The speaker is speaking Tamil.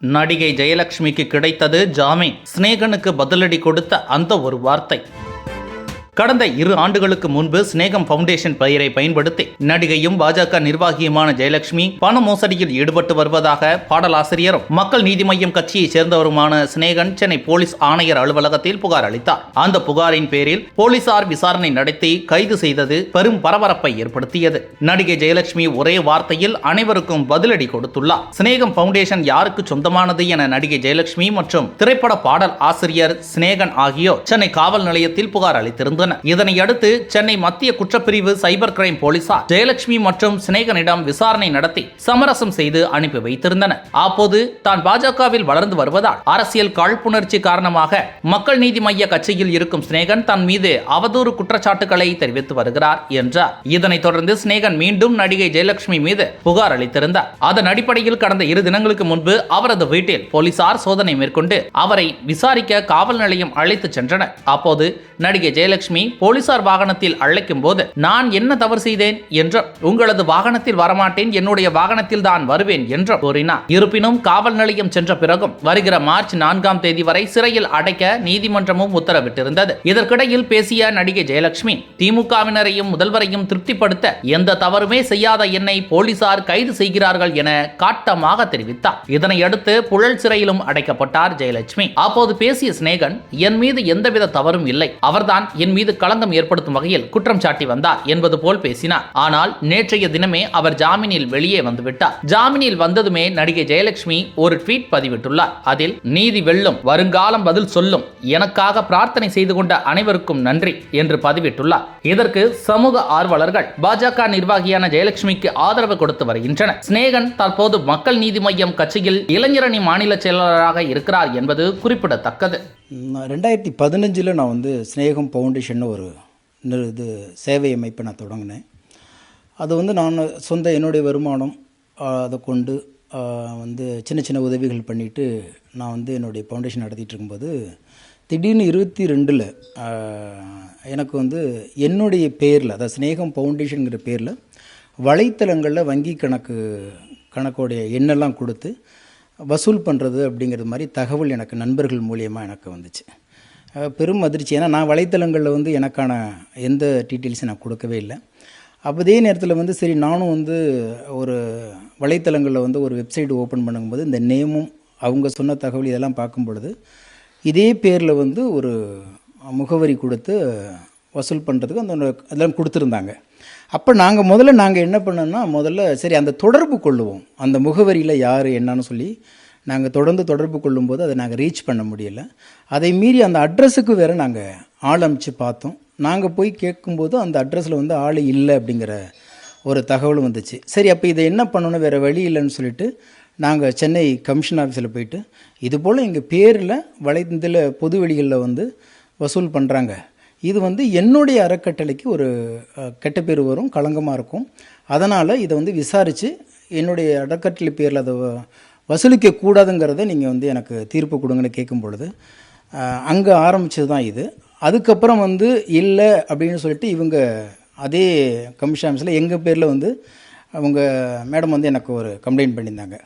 நடிகை ஜெயலட்சுமிக்கு கிடைத்தது ஜாமீன். சிநேகனுக்கு பதிலடி கொடுத்த அந்த ஒரு வார்த்தை. கடந்த இரு ஆண்டுகளுக்கு முன்பு சிநேகம் பவுண்டேஷன் பெயரை பயன்படுத்தி நடிகையும் பாஜக நிர்வாகியுமான ஜெயலட்சுமி பண மோசடியில் ஈடுபட்டு வருவதாக பாடலாசிரியரும் மக்கள் நீதி மய்யம் கட்சியைச் சேர்ந்தவருமான சிநேகன் சென்னை போலீஸ் ஆணையர் அலுவலகத்தில் புகார் அளித்தார். அந்த புகாரின் பேரில் போலீசார் விசாரணை நடத்தி கைது செய்தது பெரும் பரபரப்பை ஏற்படுத்தியது. நடிகை ஜெயலட்சுமி ஒரே வார்த்தையில் அனைவருக்கும் பதிலடி கொடுத்துள்ளார். சிநேகம் பவுண்டேஷன் யாருக்கு சொந்தமானது என நடிகை ஜெயலட்சுமி மற்றும் திரைப்பட பாடல் ஆசிரியர் சிநேகன் ஆகியோர் சென்னை காவல் நிலையத்தில் புகார் அளித்திருந்தனர். இதனை அடுத்து சென்னை மத்திய குற்றப்பிரிவு சைபர் கிரைம் போலீசார் ஜெயலட்சுமி மற்றும் சிநேகனிடம் விசாரணை நடத்தி சமரசம் செய்து அனுப்பி வைத்திருந்தனர். அப்போது தான் பாஜகவில் வளர்ந்து வருவதால் அரசியல் காழ்ப்புணர்ச்சி காரணமாக மக்கள் நீதி மைய கட்சியில் இருக்கும் சிநேகன் தன் மீது அவதூறு குற்றச்சாட்டுகளை தெரிவித்து வருகிறார் என்றார். இதனைத் தொடர்ந்து சிநேகன் மீண்டும் நடிகை ஜெயலட்சுமி மீது புகார் அளித்திருந்தார். அதன் அடிப்படையில் கடந்த இரு தினங்களுக்கு முன்பு அவரது வீட்டில் போலீசார் சோதனை மேற்கொண்டு அவரை விசாரிக்க காவல் நிலையம் அழைத்துச் சென்றனர். அப்போது நடிகை ஜெயலட்சுமி போலீசார் வாகனத்தில் அழைக்கும் போது நான் என்ன தவறு செய்தேன்? என்றும் உங்களது வாகனத்தில் வரமாட்டேன் என்னுடைய வாகனத்தில் தான் வருவேன் என்றும் கூறினார். இருப்பினும் காவல் நிலையம் சென்ற பிறகும் வருகிற மார்ச் நான்காம் தேதி வரை சிறையில் அடைக்க நீதிமன்றமும் உத்தரவிட்டிருந்தது. இதற்கிடையில் பேசிய நடிகை ஜெயலட்சுமி திமுகவினரையும் முதல்வரையும் திருப்திப்படுத்த எந்த தவறுமே செய்யாத என்னை போலீசார் கைது செய்கிறார்கள் என காட்டமாக தெரிவித்தார். இதனையடுத்து புழல் சிறையிலும் அடைக்கப்பட்டார் ஜெயலட்சுமி. அப்போது பேசிய சிநேகன் என் மீது எந்தவித தவறும் இல்லை. அவர்தான் என் மீது மீது களங்கம் ஏற்படுத்தும் வகையில் குற்றம் சாட்டி வந்தார் என்பது போல் பேசினார். ஆனால் நேற்றைய தினமே அவர் ஜாமீனில் வெளியே வந்துவிட்டார். ஜாமீனில் வந்ததுமே நடிகை ஜெயலட்சுமி ஒரு ட்வீட் பதிவிட்டுள்ளார். அதில் நீதி வெல்லும் வருங்காலம் பதில் சொல்லும் எனக்காக பிரார்த்தனை செய்து கொண்ட அனைவருக்கும் நன்றி என்று பதிவிட்டுள்ளார். இதற்கு சமூக ஆர்வலர்கள் பாஜக நிர்வாகியான ஜெயலட்சுமிக்கு ஆதரவு கொடுத்து வருகின்றனர். சிநேகன் தற்போது மக்கள் நீதி மையம் கட்சியில் இளைஞரணி மாநில செயலாளராக இருக்கிறார் என்பது குறிப்பிடத்தக்கது. ரெண்டாயிரத்தி பதினஞ்சில் நான் வந்து ஸ்னேகம் ஃபவுண்டேஷன் ஒரு இது சேவை அமைப்பை நான் தொடங்கினேன். அது வந்து நான் சொந்த என்னுடைய வருமானம் அதை கொண்டு வந்து சின்ன சின்ன உதவிகள் பண்ணிவிட்டு நான் வந்து என்னுடைய ஃபவுண்டேஷன் நடத்திட்டு இருக்கும்போது திடீர்னு இருபத்தி ரெண்டில் எனக்கு வந்து என்னுடைய பேரில் அதாவது ஸ்னேகம் ஃபவுண்டேஷனுங்கிற பேரில் வலைத்தளங்களில் வங்கி கணக்கு கணக்கோடைய எண்ணெல்லாம் கொடுத்து வசூல் பண்ணுறது அப்படிங்கிறது மாதிரி தகவல் எனக்கு நண்பர்கள் மூலியமாக எனக்கு வந்துச்சு. பெரும் அதிர்ச்சி. ஏன்னா நான் வலைத்தளங்களில் வந்து எனக்கான எந்த டீட்டெயில்ஸும் நான் கொடுக்கவே இல்லை. அப்போ அதே நேரத்தில் வந்து சரி நானும் வந்து ஒரு வலைத்தளங்களில் வந்து ஒரு வெப்சைட் ஓப்பன் பண்ணும்போது இந்த நேமும் அவங்க சொன்ன தகவல் இதெல்லாம் பார்க்கும் பொழுது இதே பேரில் வந்து ஒரு முகவரி கொடுத்து வசூல் பண்ணுறதுக்கு அந்த அதெல்லாம் கொடுத்துருந்தாங்க. அப்போ நாங்கள் முதல்ல நாங்கள் என்ன பண்ணோன்னா முதல்ல சரி அந்த தொடர்பு கொள்ளுவோம். அந்த முகவரியில் யார் என்னன்னு சொல்லி நாங்கள் தொடர்ந்து தொடர்பு கொள்ளும்போது அதை நாங்கள் ரீச் பண்ண முடியல. அதை மீறி அந்த அட்ரஸுக்கு வேறு நாங்கள் ஆள் அமைச்சு பார்த்தோம். நாங்கள் போய் கேட்கும்போது அந்த அட்ரஸில் வந்து ஆள் இல்லை அப்படிங்கிற ஒரு தகவல் வந்துச்சு. சரி அப்போ இதை என்ன பண்ணணும்? வேறு வழி இல்லைன்னு சொல்லிட்டு நாங்கள் சென்னை கமிஷன் ஆஃபீஸில் போயிட்டு இது போல் எங்கள் பேரில் வலை இதில் பொது வெளிகளில் வந்து வசூல் பண்ணுறாங்க இது வந்து என்னுடைய அறக்கட்டளைக்கு ஒரு கெட்ட பேர் வரும் களங்கமாக இருக்கும். அதனால் இதை வந்து விசாரித்து என்னுடைய அறக்கட்டளை பேரில் அதை வசூலிக்க கூடாதுங்கிறத நீங்கள் வந்து எனக்கு தீர்ப்பு கொடுங்கன்னு கேட்கும் பொழுது அங்கே ஆரம்பிச்சது தான் இது. அதுக்கப்புறம் வந்து இல்லை அப்படின்னு சொல்லிட்டு இவங்க அதே கமிஷன் ஆஃபீஸில் எங்கள் பேரில் வந்து அவங்க மேடம் வந்து எனக்கு ஒரு கம்ப்ளைண்ட் பண்ணியிருந்தாங்க.